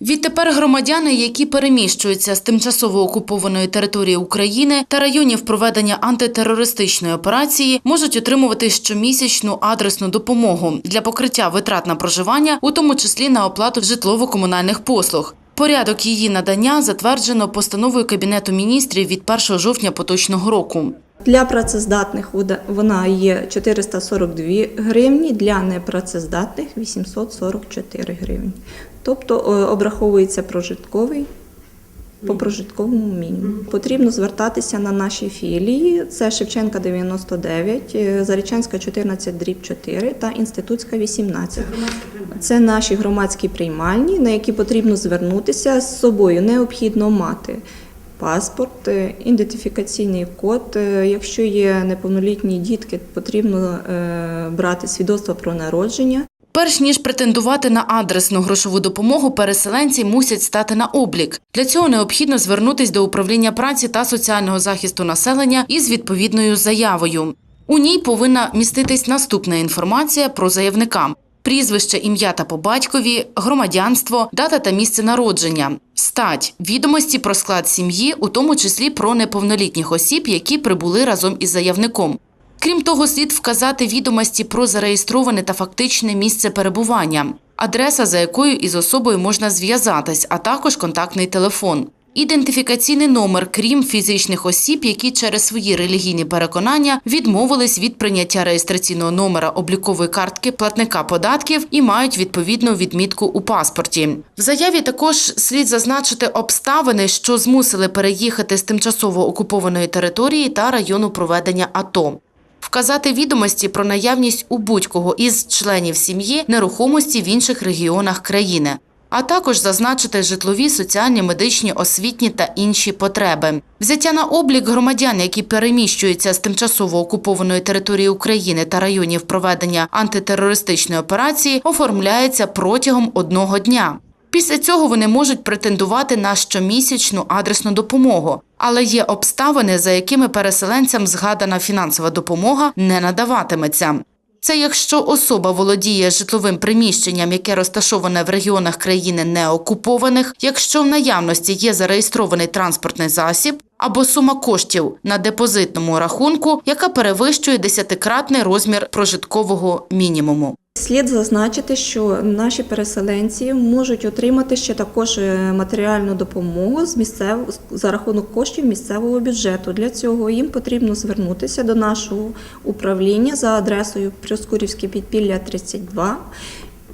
Відтепер громадяни, які переміщуються з тимчасово окупованої території України та районів проведення антитерористичної операції, можуть отримувати щомісячну адресну допомогу для покриття витрат на проживання, у тому числі на оплату житлово-комунальних послуг. Порядок її надання затверджено постановою Кабінету міністрів від 1 жовтня поточного року. Для працездатних вона є 442 гривні, для непрацездатних 844 гривні. Тобто е, обраховується прожитковий по прожитковому мінімуму. Потрібно звертатися на наші філії. Це Шевченка 99, е, Зарічанська 14 дріб 4 та Інститутська 18. Це наші громадські приймальні, на які потрібно звернутися з собою. Необхідно мати паспорт, е, ідентифікаційний код. Е, Якщо є неповнолітні дітки, потрібно е, брати свідоцтво про народження. Перш ніж претендувати на адресну грошову допомогу, переселенці мусять стати на облік. Для цього необхідно звернутися до управління праці та соціального захисту населення із відповідною заявою. У ній повинна міститись наступна інформація про заявника: прізвище, ім'я та по батькові, громадянство, дата та місце народження, стать, відомості про склад сім'ї, у тому числі про неповнолітніх осіб, які прибули разом із заявником. Крім того, слід вказати відомості про зареєстроване та фактичне місце перебування, адреса, за якою із особою можна зв'язатись, а також контактний телефон. Ідентифікаційний номер, крім фізичних осіб, які через свої релігійні переконання відмовились від прийняття реєстраційного номера облікової картки платника податків і мають відповідну відмітку у паспорті. В заяві також слід зазначити обставини, що змусили переїхати з тимчасово окупованої території та району проведення АТО. Вказати відомості про наявність у будь-кого із членів сім'ї нерухомості в інших регіонах країни, а також зазначити житлові, соціальні, медичні, освітні та інші потреби. Взяття на облік громадян, які переміщуються з тимчасово окупованої території України та районів проведення антитерористичної операції, оформляється протягом одного дня. Після цього вони можуть претендувати на щомісячну адресну допомогу, але є обставини, за якими переселенцям згадана фінансова допомога не надаватиметься. Це якщо особа володіє житловим приміщенням, яке розташоване в регіонах країни неокупованих, якщо в наявності є зареєстрований транспортний засіб або сума коштів на депозитному рахунку, яка перевищує десятикратний розмір прожиткового мінімуму. Слід зазначити, що наші переселенці можуть отримати ще також е, матеріальну допомогу з місцев... за рахунок коштів місцевого бюджету. Для цього їм потрібно звернутися до нашого управління за адресою Прискурівське підпілля 32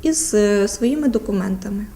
із е, своїми документами.